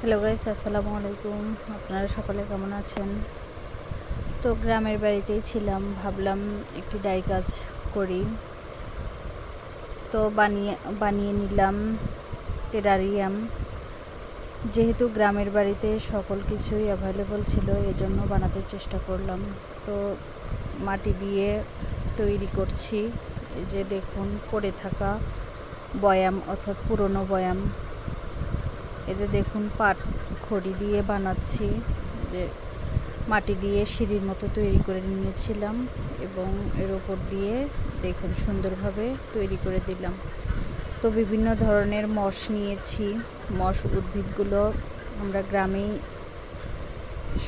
Hello guys আসসালামু আলাইকুম। আপনারা সকলে কেমন আছেন? তো গ্রামের বাড়িতেই ছিলাম, ভাবলাম একটি ডাই কাজ করি। তো বানিয়ে বানিয়ে নিলাম টেরারিয়াম। যেহেতু গ্রামের বাড়িতে সকল কিছুই অ্যাভেলেবল ছিল, এজন্য বানাতে চেষ্টা করলাম। তো মাটি দিয়ে তৈরি করছি। যে দেখুন, পড়ে থাকা বয়াম অর্থাৎ পুরনো বয়াম। এতে দেখুন পাট খড়ি দিয়ে বানাচ্ছি। যে মাটি দিয়ে সিঁড়ির মতো তৈরি করে নিয়েছিলাম এবং এর ওপর দিয়ে দেখুন সুন্দরভাবে তৈরি করে দিলাম। তো বিভিন্ন ধরনের মশ নিয়েছি। মশ উদ্ভিদগুলো আমরা গ্রামেই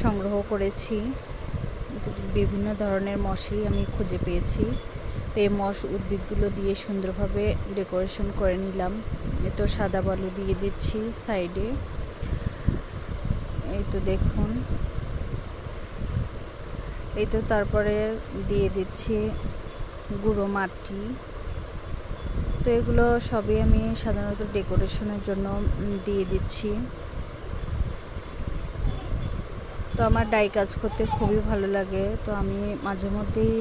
সংগ্রহ করেছি। বিভিন্ন ধরনের মশই আমি খুঁজে পেয়েছি। তো এই মশ উদ্ভিদগুলো দিয়ে সুন্দরভাবে ডেকোরেশন করে নিলাম। এ তো সাদা বালু দিয়ে দিচ্ছি সাইডে। এই তো দেখুন। এই তো তারপরে দিয়ে দিচ্ছি গুঁড়ো মাটি। তো এগুলো সবই আমি সাধারণত ডেকোরেশনের জন্য দিয়ে দিচ্ছি। তো আমার ডাই কাজ করতে খুবই ভালো লাগে। তো আমি মাঝে মধ্যেই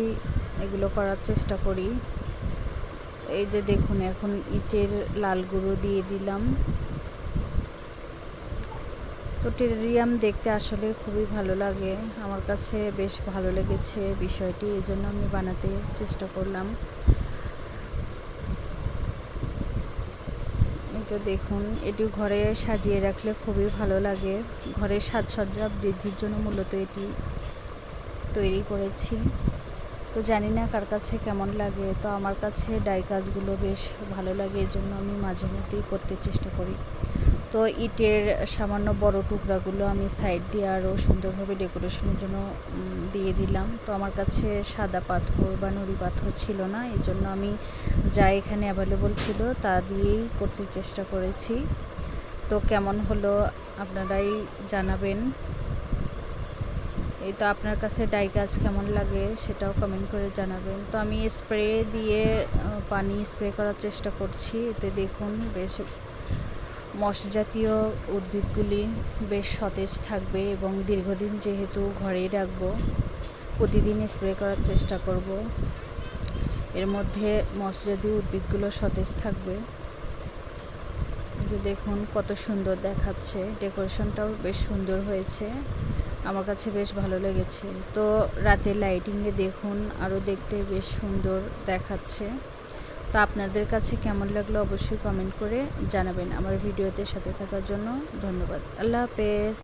এগুলো করার চেষ্টা করি। এই যে দেখুন, এখন ইটের লাল গুঁড়ো দিয়ে দিলাম। তো টেরিয়াম দেখতে আসলে খুবই ভালো লাগে। আমার কাছে বেশ ভালো লেগেছে বিষয়টি, এই জন্য আমি বানাতে চেষ্টা করলাম। তো দেখুন, এটি ঘরে সাজিয়ে রাখলে খুবই ভালো লাগে। ঘরের সাজসজ্জা বৃদ্ধির জন্য মূলত এটি তৈরি করেছি। তো জানি না কার কাছে কেমন লাগে, তো আমার কাছে ডাই কাজগুলো বেশ ভালো লাগে, এই জন্য আমি মাঝে মধ্যেই করতে চেষ্টা করি। তো ইটের সামান্য বড় টুকরাগুলো আমি সাইড দিয়ে আরও সুন্দরভাবে ডেকোরেশনের জন্য দিয়ে দিলাম। তো আমার কাছে সাদা পাথর বা নুড়ি পাথর ছিল না, এই জন্য আমি যা এখানে অ্যাভেলেবল ছিল তা দিয়েই করতে চেষ্টা করেছি। তো কেমন হলো আপনারাই জানাবেন। এই তো আপনার কাছে ডাই গাছ কেমন লাগে সেটাও কমেন্ট করে জানাবেন। তো আমি স্প্রে দিয়ে পানি স্প্রে করার চেষ্টা করছি। এতে দেখুন বেশ মশ জাতীয় উদ্ভিদগুলি বেশ সতেজ থাকবে এবং দীর্ঘদিন যেহেতু ঘরেই রাখব, প্রতিদিন স্প্রে করার চেষ্টা করব। এর মধ্যে মশ জাতীয় উদ্ভিদগুলো সতেজ থাকবে। যে দেখুন কত সুন্দর দেখাচ্ছে। ডেকোরেশনটাও বেশ সুন্দর হয়েছে। আমার কাছে বেশ ভালো লেগেছে। তো রাতের লাইটিংয়ে দেখুন আরও দেখতে বেশ সুন্দর দেখাচ্ছে। তো আপনাদের কাছে কেমন লাগল অবশ্যই কমেন্ট করে জানাবেন। আমার ভিডিওতে সাথে থাকার জন্য ধন্যবাদ। আল্লাহ হাফেজ।